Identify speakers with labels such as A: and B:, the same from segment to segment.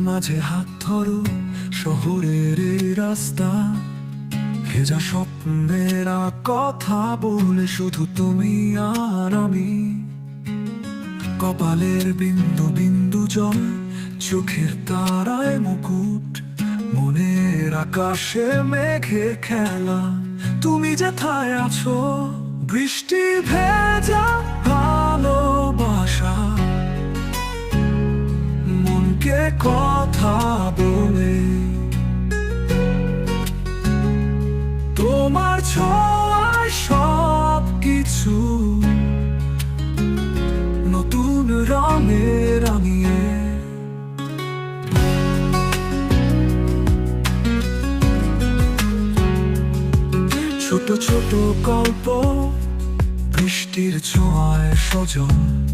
A: মাঝে হাত ধরো, শহরের রাস্তা। ভেজা স্বপ্নের কথা বলে শুধু তুমি আর আমি। কপালের বিন্দু বিন্দু জল, চোখের তারায় মুকুট, মনের আকাশে মেঘে খেলা। তুমি যেথায় আছো, বৃষ্টি ভেজা কথা বলে। তোমার ছোঁয়ায় সব কিছু নতুন রঙে রাঙিয়ে। ছোট ছোট গল্প বৃষ্টির ছোঁয়ায় সজন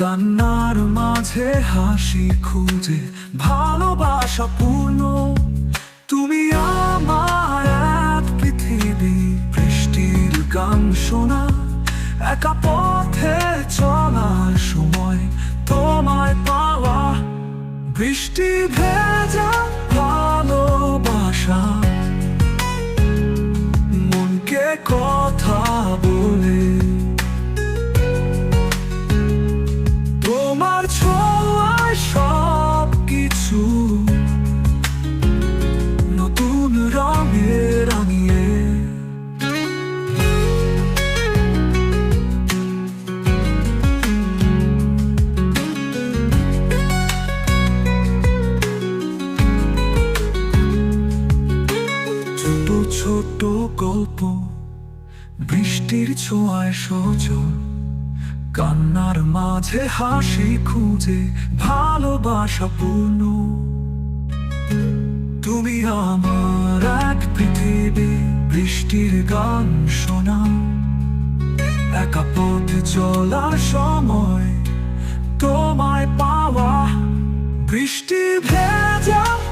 A: কান্নার মাঝে হাসি খুঁজে, ভালোবাসা পূর্ণ। তুমি আমার এক পৃথিবী বৃষ্টির গান শোনা, একা পথে চলার সময় তোমায় পাওয়া। বৃষ্টি ভেজা ছোট গল্প। বৃষ্টির ছোঁয়ায় সজল। কান্নার মাঝে হাসি খুঁজে, ভালোবাসা পূর্ণ। তুমি আমার এক পৃথিবী, বৃষ্টির গান শোনা। একা পথে চলার সময় তোমায় পাওয়া। বৃষ্টি ভেজা